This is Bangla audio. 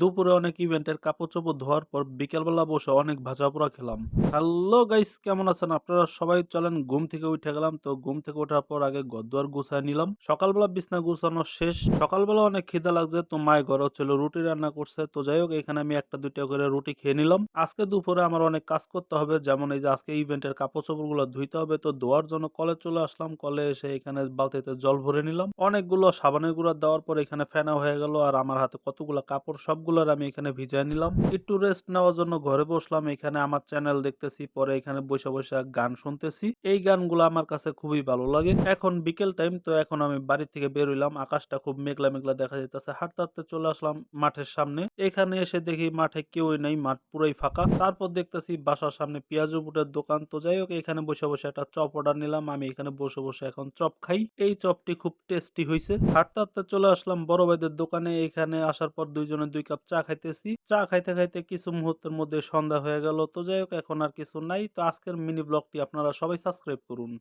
দুপুরে অনেক ইভেন্টের কাপড় চোপড় ধোয়ার পর বিকেলবেলা বসে অনেক ভাজা পোড়া খেলাম। হ্যালো গাইস, কেমন আছেন? আপনারা সবাই চলেন, ঘুম থেকে উঠে গেলাম। তো ঘুম থেকে ওঠার পর আগে গদ্দুয়ার গুছায় নিলাম। সকালবেলা বিছনা গুছানো শেষ। সকালবেলা অনেক খিদা লাগছে, তো মায়ের ঘর হচ্ছিল রুটি রান্না করছে। তো যাই হোক, এখানে আমি একটা দুইটা করে রুটি খেয়ে নিলাম। আজকে দুপুরে আমার অনেক কাজ করতে হবে, যেমন এই যে আজকে ইভেন্টের কাপড় চোপড়গুলো ধুইতে হবে। তো ধোয়ার জন্য কলে চলে আসলাম। কলে এসে এখানে বালতিতে জল ভরে নিলাম। অনেকগুলো সাবানের গুঁড়া দেওয়ার পর এখানে ফেনা হয়ে গেল। আর আমার হাতে কতগুলো কাপড় সবগুলোর আমি এখানে ভিজায় নিলাম। একটু রেস্ট নেওয়ার জন্য ঘরে বসলাম। এখানে আমার চ্যানেল দেখতেছি, পরে এখানে বসে বসে গান শুনতেছি। এই গানগুলো আমার কাছে খুবই ভালো লাগে। এখন বিকেল টাইম তো এখন আমি বাড়ি থেকে বের হইলাম। আকাশটা খুব মেঘলা মেঘলা দেখা যাইতেছে। হাঁটতে হাঁটতে চলে আসলাম মাঠের সামনে। এখানে এসে দেখি মাঠে কেউই নেই, মাঠ পুরোই ফাঁকা। তারপর দেখতেছি বাসার সামনে পেঁয়াজু বুটের দোকান। তো যাই হোক, এখানে বসে বসে একটা চপ অর্ডার নিলাম। আমি এখানে বসে বসে এখন চপ খাই। এই চপটি খুব টেস্টি হয়েছে হাঁটতে হাঁটতে চলে আসলাম বড় ভাইদের দোকানে। এখানে আসার পর দুইজনে দুই কাপ চা খাইতেছি। চা খাইতে খাইতে কিছু মুহূর্তের মধ্যে সন্ধ্যা হয়ে গেল। তো যাই হোক, এখন আর কিছু নাই। তো আজকের মিনি ব্লগটি আপনারা সবাই সাবস্ক্রাইব করুন।